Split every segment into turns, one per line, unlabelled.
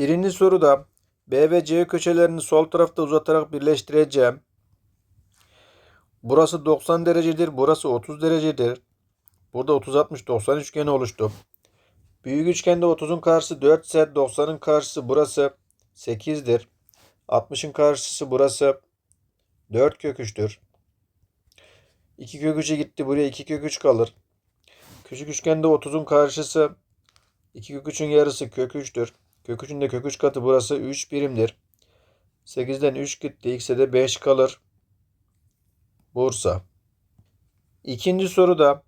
Birinci soruda B ve C köşelerini sol tarafta uzatarak birleştireceğim. Burası 90 derecedir. Burası 30 derecedir. Burada 30 60 90 üçgeni oluştu. Büyük üçgende 30'un karşısı 4 ise 90'ın karşısı burası 8'dir. 60'ın karşısı burası 4 kök 3'tür. 2 kök 3'e gitti. Buraya 2 kök 3 kalır. Küçük üçgende 30'un karşısı 2 kök 3'ün yarısı kök 3'tür. Kök 3'ün de kök 3 katı burası 3 birimdir. 8'den 3 gitti. X'e de 5 kalır. Bursa. İkinci soruda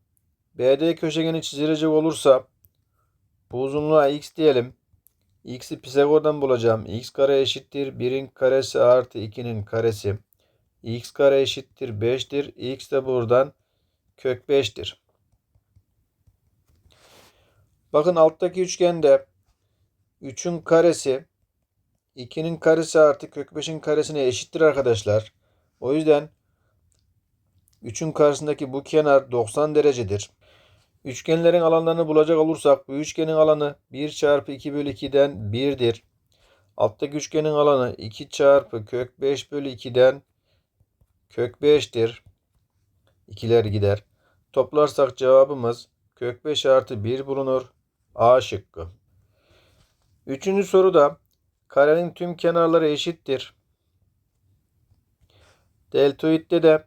BD köşegeni çizilecek olursa bu uzunluğa x diyelim. X'i Pisagor'dan bulacağım. x kare eşittir 1'in karesi artı 2'nin karesi. x kare eşittir 5'tir. x de buradan kök 5'tir. Bakın alttaki üçgende 3'ün karesi 2'nin karesi artı kök 5'in karesine eşittir arkadaşlar. O yüzden 3'ün karşısındaki bu kenar 90 derecedir. Üçgenlerin alanlarını bulacak olursak bu üçgenin alanı 1 çarpı 2 bölü 2'den 1'dir. Alttaki üçgenin alanı 2 çarpı kök 5 bölü 2'den kök 5'tir. İkiler gider. Toplarsak cevabımız kök 5 artı 1 bulunur. A şıkkı. Üçüncü soruda karenin tüm kenarları eşittir. Deltoidde de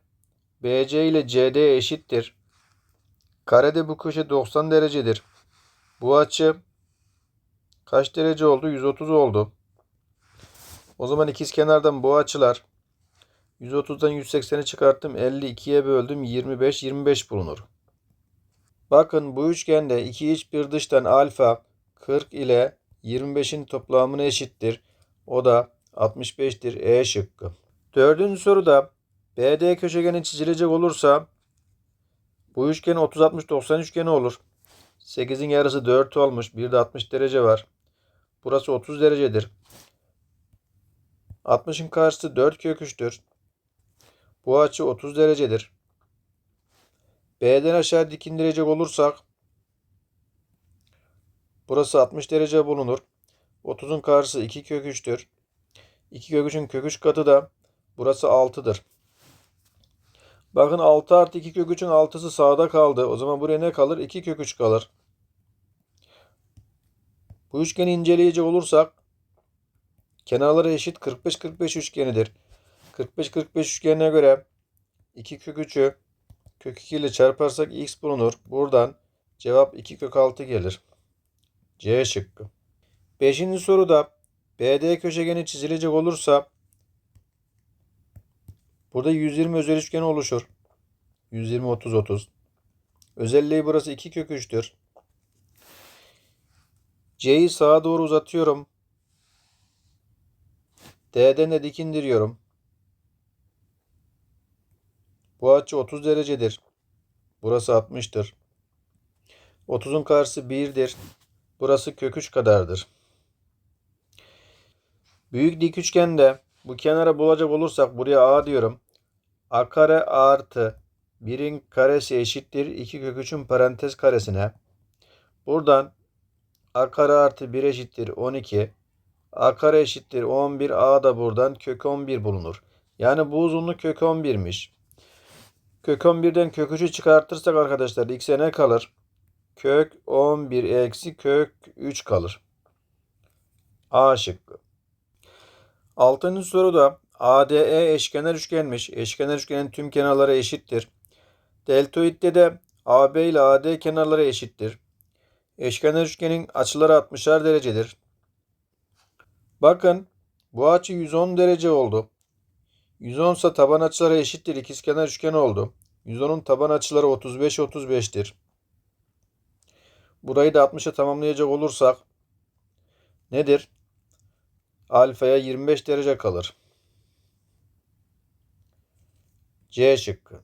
BC ile CD eşittir. Karede bu köşe 90 derecedir. Bu açı kaç derece oldu? 130 oldu. O zaman ikiz kenardan bu açılar 130'dan 180'i çıkarttım. 52'ye böldüm. 25 25 bulunur. Bakın bu üçgende iki iç bir dıştan alfa 40 ile 25'in toplamına eşittir. O da 65'tir. E şıkkı. Dördüncü soruda BD köşegeni çizilecek olursa bu üçgen 30-60-90 üçgeni olur. 8'in yarısı 4 olmuş. Bir de 60 derece var. Burası 30 derecedir. 60'ın karşısı 4 kök 3'tür. Bu açı 30 derecedir. B'den aşağı dikindirecek olursak burası 60 derece bulunur. 30'un karşısı 2 kök 3'tür. 2 kök 3'ün kök 3 katı da burası 6'dır. Bakın 6 artı 2 kök 3'ün 6'sı sağda kaldı. O zaman buraya ne kalır? 2 kök 3 kalır. Bu üçgeni inceleyecek olursak kenarları eşit 45-45 üçgenidir. 45-45 üçgenine göre 2 kök 3'ü kök 2 ile çarparsak x bulunur. Buradan cevap 2 kök 6 gelir. C şıkkı. Beşinci soruda BD köşegeni çizilecek olursa burada 120 özel üçgeni oluşur. 120 30 30. Özelliği burası 2 kök 3'tür. C'yi sağa doğru uzatıyorum. D'den de dik indiriyorum. Bu açı 30 derecedir. Burası 60'tır. 30'un karşısı 1'dir. Burası kök 3 kadardır. Büyük dik üçgende bu kenara bulacak olursak buraya A diyorum. A kare artı 1'in karesi eşittir 2 kök 3'ün parantez karesine. Buradan A kare artı 1 eşittir 12. A kare eşittir 11. A da buradan kök 11 bulunur. Yani bu uzunluk kök 11'miş. Kök 11'den kök 3'ü çıkartırsak arkadaşlar x'e ne kalır? Kök 11 eksi kök 3 kalır. A şıkkı. Altıncı soruda ADE eşkenar üçgenmiş. Eşkenar üçgenin tüm kenarları eşittir. Deltoidde de AB ile AD kenarları eşittir. Eşkenar üçgenin açıları 60'ar derecedir. Bakın bu açı 110 derece oldu. 110 ise taban açıları eşittir. İkizkenar üçgen oldu. 110'un taban açıları 35 35'tir. Burayı da 60'a tamamlayacak olursak nedir? Alfaya 25 derece kalır. C şıkkı.